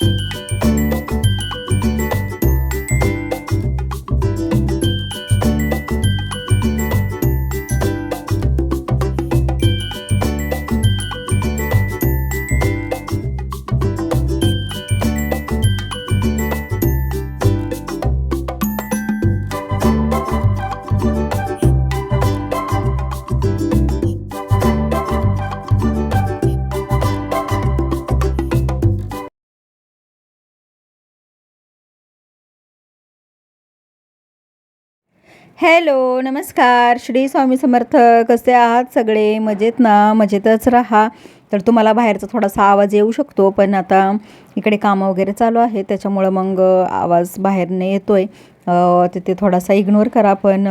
you. Hello नमस्कार. श्री स्वामी समर्थ कसे आहात सगळे? मजेत ना? मजेतच राहा. तर तुम्हाला बाहेरचा थोडासा आवाज येऊ शकतो पण आता इकडे कामं वगैरे चालू आहे त्याच्यामुळं मग आवाज बाहेरने येतो आहे तिथे थोडासा इग्नोर करा पण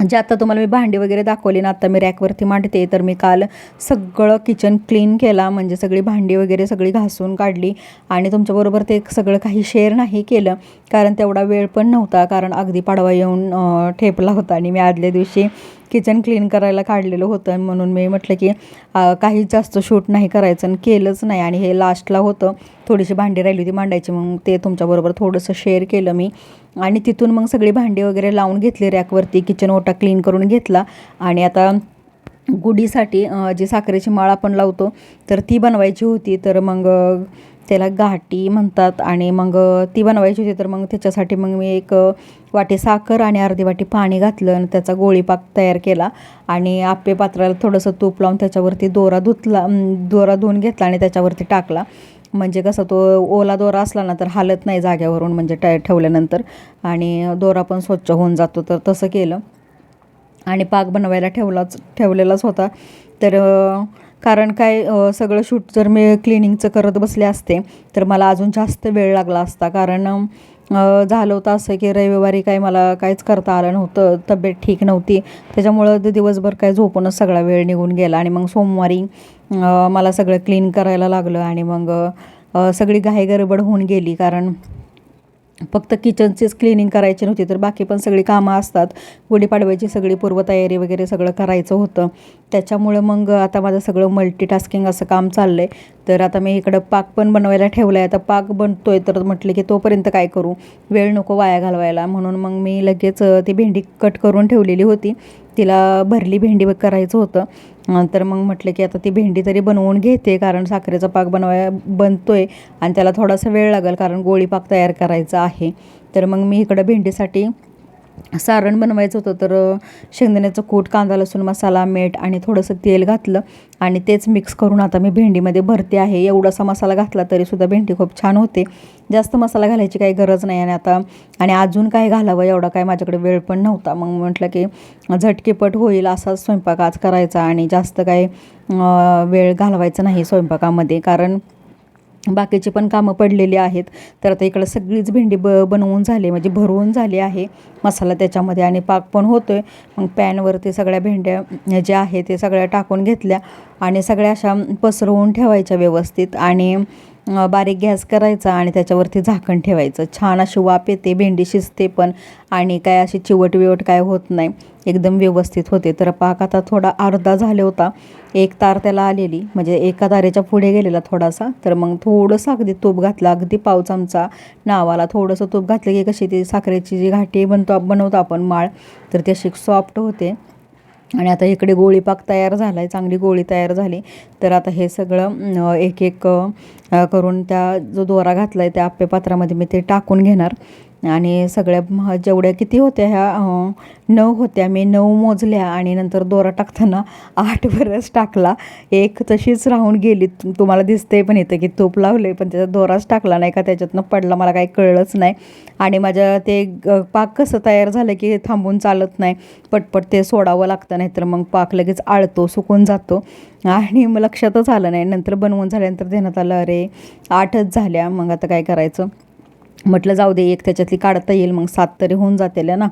जे आता तुम्हाला मी भांडी वगैरे दाखवली ना आता मी रॅकवरती मांडते तर मी काल सगळं किचन क्लीन केला. म्हणजे सगळी भांडी वगैरे सगळी घासून काढली. आणि तुमच्याबरोबर ते सगळं काही शेअर नाही केलं कारण तेवढा वेळ पण नव्हता. कारण अगदी पाडवा येऊन ठेपला होता आणि मी आदल्या दिवशी किचन क्लीन करायला काढलेलं होतं म्हणून मी म्हटलं की काही जास्त शूट नाही करायचं आणि केलंच नाही. आणि हे लास्टला होतं. थोडीशी भांडी राहिली होती मांडायची मग ते तुमच्याबरोबर थोडंसं शेअर केलं मी. आणि तिथून मग सगळी भांडी वगैरे लावून घेतली रॅकवरती किचन ओटा क्लीन करून घेतला. आणि आता गुढीसाठी जी साखरेची माळ आपण लावतो तर ती बनवायची होती. तर मग त्याला घाटी म्हणतात आणि मग ती बनवायची होती. तर मग त्याच्यासाठी मग मी एक वाटी साखर आणि अर्धी वाटी पाणी घातलं आणि त्याचा गोळीपाक तयार केला. आणि आप्पे पात्राला थोडंसं तूप लावून त्याच्यावरती दोरा धुतला दोरा धुवून घेतला आणि त्याच्यावरती टाकला. म्हणजे कसं तो ओला दोरा असला ना तर हालत नाही जाग्यावरून म्हणजे ट ठेवल्यानंतर. आणि दोरा पण स्वच्छ होऊन जातो तर तसं केलं. आणि पाक बनवायला ठेवलाच ठेवलेलाच होता. तर कारण काय सगळं शूट जर मी क्लिनिंगचं करत बसले असते तर मला अजून जास्त वेळ लागला असता. कारण झालं होतं असं की रविवारी काय मला काहीच करता आलं नव्हतं तब्येत ठीक नव्हती. त्याच्यामुळं ते दिवसभर काय झोपूनच सगळा वेळ निघून गेला आणि मग सोमवारी मला सगळं क्लीन करायला लागलं आणि मग सगळी घाई गडबड होऊन गेली. कारण फक्त किचनचीच क्लिनिंग करायची नव्हती तर बाकी पण सगळी कामं असतात. गुढीपाडव्याची सगळी पूर्वतयारी वगैरे सगळं करायचं होतं. त्याच्यामुळं मग आता माझं सगळं मल्टीटास्किंग असं काम चाललं आहे तर आता मी इकडं पाक पण बनवायला ठेवला आहे आता पाक बनतो आहे तर म्हटलं की तोपर्यंत काय करू? वेळ नको वाया घालवायला. म्हणून मग मी लगेच ती भेंडी कट करून ठेवलेली होती. तिला भरली भेंडी करायचं होतं. तर मग म्हटलं की आता ती भेंडी तरी बनवून घेते कारण साखरेचा पाक बनवाय बनतोय आणि त्याला थोडासा वेळ लागेल कारण गोळी पाक तयार करायचा आहे. तर मग मी इकडं भेंडीसाठी सारण बनवायचं होतं तर शेंगदाण्याचं कूट कांदा लसूण मसाला मीठ आणि थोडंसं तेल घातलं आणि तेच मिक्स करून आता मी भेंडीमध्ये भरते आहे. एवढासा मसाला घातला तरीसुद्धा भेंडी खूप छान होते. जास्त मसाला घालायची काही गरज नाही आणि आता आणि अजून काय घालावं एवढा काय माझ्याकडे वेळ पण नव्हता. मग म्हटलं की झटकेपट होईल असाच स्वयंपाक आज करायचा आणि जास्त काय वेळ घालवायचा नाही स्वयंपाकामध्ये. कारण बाकीची पण कामं पडलेली आहेत. तर आता इकडं सगळीच भेंडी ब बनवून झाली म्हणजे भरवून झाली आहे. मसाला त्याच्यामध्ये आणि पाक पण होतो आहे मग पॅनवरती सगळ्या भेंड्या ज्या आहेत ते सगळ्या टाकून घेतल्या आणि सगळ्या अशा पसरवून ठेवायच्या व्यवस्थित. आणि बारीक गॅस करायचा आणि त्याच्यावरती झाकण ठेवायचं. छान अशी वाफ येते भेंडी शिजते पण आणि काय अशी चिवट विवट काय होत नाही. एकदम व्यवस्थित होते. तर पाक आता थोडा अर्धा झाले होता. एक तार त्याला आलेली. म्हणजे एका तारेच्या पुढे गेलेला थोडासा. तर मग थोडंसं अगदी तूप घातला. अगदी पाव चमचा नावाला थोडंसं तूप घातलं की कशी ती साखरेची जी घाटी बनतो बनवतो आपण माळ तर ती अशी सॉफ्ट होते. आणि आता इकडे गोळीपाक तयार झाला आहे चांगली गोळी तयार झाली. तर आता हे सगळं एक एक करून त्या जो दोरा घातला आहे त्या आप्पे पात्रामध्ये मी ते टाकून घेणार. आणि सगळ्या जेवढ्या किती होत्या ह्या नऊ होत्या. मी नऊ मोजल्या आणि नंतर दोरा टाकताना आठ वरच टाकला. एक तशीच राहून गेली. तुम्हाला दिसते पण इथं की तूप लावले पण त्याचा दोराच टाकला नाही का? त्याच्यातनं पडला. मला काही कळलंच नाही. आणि माझ्या ते पाक कसं तयार झालं की थांबून चालत नाही. पटपट ते सोडावं लागतं नाही तर मग पाक लगेच आळतो सुकून जातो. आणि मग लक्षातच आलं नाही. नंतर बनवून झाल्यानंतर देण्यात आलं अरे आठच झाल्या. मग आता काय करायचं? म्हटलं जाऊ दे एक त्याच्यातली काढता येईल मग सात तरी होऊन जातील ना?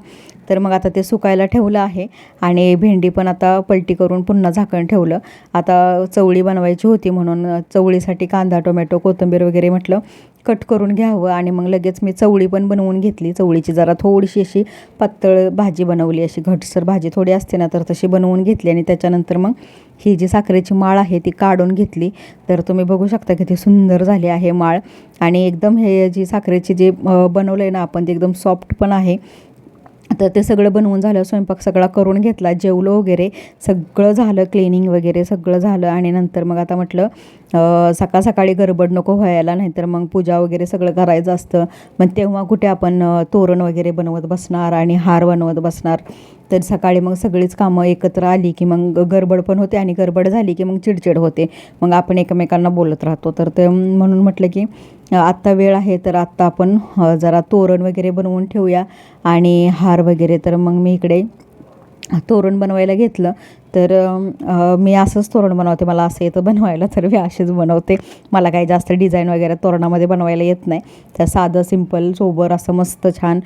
तर मग आता ते सुकायला ठेवलं आहे आणि भेंडी पण आता पलटी करून पुन्हा झाकण ठेवलं. आता चवळी बनवायची होती म्हणून चवळीसाठी कांदा टोमॅटो कोथिंबीर वगैरे म्हटलं. कट करून घ्यावं आणि मग लगेच मी चवळी पण बनवून घेतली. चवळीची जरा थोडीशी अशी पातळ भाजी बनवली. अशी घटसर भाजी थोडी असते ना तर तशी बनवून घेतली आणि त्याच्यानंतर मग ही जी साखरेची माळ आहे ती काढून घेतली. तर तुम्ही बघू शकता किती सुंदर झाली आहे माळ. आणि एकदम हे जी साखरेची जे बनवलं आहे ना आपण ते एकदम सॉफ्ट पण आहे. तर ते सगळं बनवून झालं स्वयंपाक सगळा करून घेतला. जेवलो वगैरे सगळं झालं क्लिनिंग वगैरे सगळं झालं आणि नंतर मग आता म्हटलं सकाळ सकाळी गडबड नको व्हायला नाहीतर मग पूजा वगैरे सगळं करायचं असतं. मग तेव्हा कुठे आपण तोरण वगैरे बनवत बसणार आणि हार बनवत बसणार. तर सकाळी मग सगळीच कामं एकत्र आली की मग गडबड पण होते आणि गडबड झाली की मग चिडचिड होते. मग आपण एकमेकांना बोलत राहतो. तर ते म्हणून म्हटलं की आत्ता वेळ आहे तर आत्ता आपण जरा तोरण वगैरे बनवून ठेवूया आणि हार वगैरे. तर मग मी इकडे तोरण बनवायला घेतलं. तर मी असंच तोरण बनवते. मला असं येतं बनवायला तर मी असेच बनवते. मला काही जास्त डिझाईन वगैरे तोरणामध्ये बनवायला येत नाही. त्या साधं सिंपल सोबर असं मस्त छान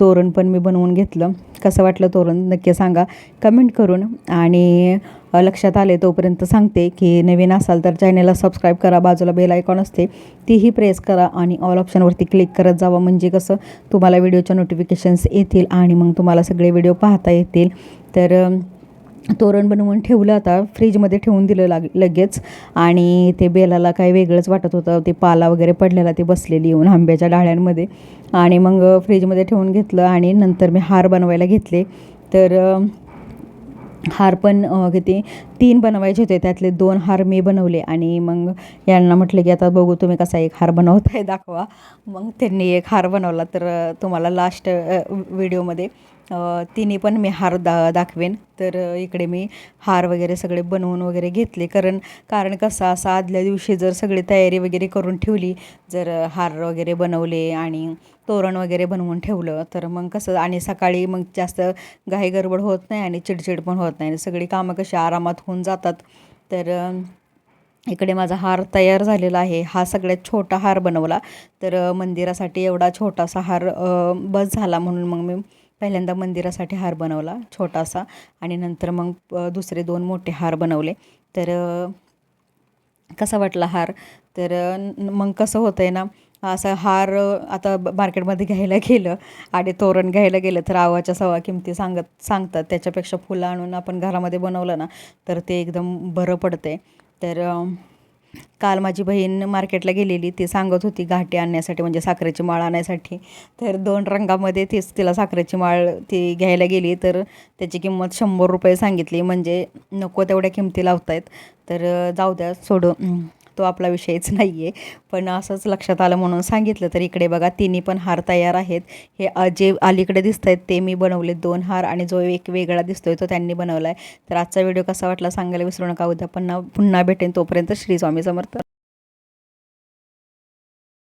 तोरण पण मी बनवून घेतलं. कसं वाटलं तोरण? नक्की सांगा. कमेंट करून. आणि लक्षात आले तोपर्यंत सांगते की नवीन असाल तर चॅनेलला सबस्क्राईब करा. बाजूला बेल आयकॉन असते. तीही प्रेस करा आणि ऑल ऑप्शनवरती क्लिक करत जावं. म्हणजे कसं? तुम्हाला व्हिडिओच्या नोटिफिकेशन्स येतील आणि मग तुम्हाला सगळे व्हिडिओ पाहता येतील. तर तोरण बनवून ठेवलं आता फ्रीजमध्ये ठेवून दिलं लाग लगेच. आणि ते बेलाला काही वेगळंच वाटत होतं. ते पाला वगैरे पडलेला ते बसलेली येऊन आंब्याच्या डाळ्यांमध्ये. आणि मग फ्रीजमध्ये ठेवून घेतलं आणि नंतर मी हार बनवायला घेतले. तर हार पण किती तीन बनवायचे होते. त्यातले दोन हार मी बनवले. आणि मग यांना म्हटलं की आता बघू तुम्ही कसा एक हार बनवताय दाखवा. मग त्यांनी एक हार बनवला. तर तुम्हाला लास्ट व्हिडिओमध्ये तिन्ही पण मी हार दा दाखवेन. तर इकडे मी हार वगैरे सगळे बनवून वगैरे घेतले. कारण कारण कसं असं आदल्या दिवशी जर सगळी तयारी वगैरे करून ठेवली जर हार वगैरे बनवले आणि तोरण वगैरे बनवून ठेवलं तर मग कसं आणि सकाळी मग जास्त घाई गडबड होत नाही आणि चिडचिड पण होत नाही. सगळी कामं कशी आरामात होऊन जातात. तर इकडे माझा हार तयार झालेला आहे. हा सगळ्यात छोटा हार बनवला. तर मंदिरासाठी एवढा छोटासा हार बस झाला म्हणून मग मी पहिल्यांदा मंदिरासाठी हार बनवला छोटासा आणि नंतर मग दुसरे दोन मोठे हार बनवले. तर कसा वाटला हार? तर मग कसं होतं आहे ना असं हार आता मार्केटमध्ये घ्यायला गेलं आणि तोरण घ्यायला गेलं तर आवाच्या सवा किमती सांगत सांगतात. त्याच्यापेक्षा फुलं आणून आपण घरामध्ये बनवलं ना तर ते एकदम बरं पडते तर काल माझी बहीण मार्केटला गेलेली ती सांगत होती घाटी आणण्यासाठी म्हणजे साखरेची माळ आणण्यासाठी तर दोन रंगामध्ये तीच तिला साखरेची माळ ती घ्यायला गेली. तर त्याची किंमत शंभर रुपये सांगितली. म्हणजे नको तेवढ्या किमती लावतायत. तर जाऊ द्या सोडून. तो आपला विषयच नाही आहे पण असंच लक्षात आलं म्हणून सांगितलं तर इकडे बघा तिन्ही पण हार तयार आहेत. हे जे अलीकडे दिसत आहेत ते मी बनवले दोन हार आणि जो एक वेगळा दिसतोय तो त्यांनी बनवला आहे तर आजचा व्हिडिओ कसा वाटला सांगायला विसरू नका. उद्या पुन्हा पुन्हा भेटेन तोपर्यंत श्री स्वामी समर्थ.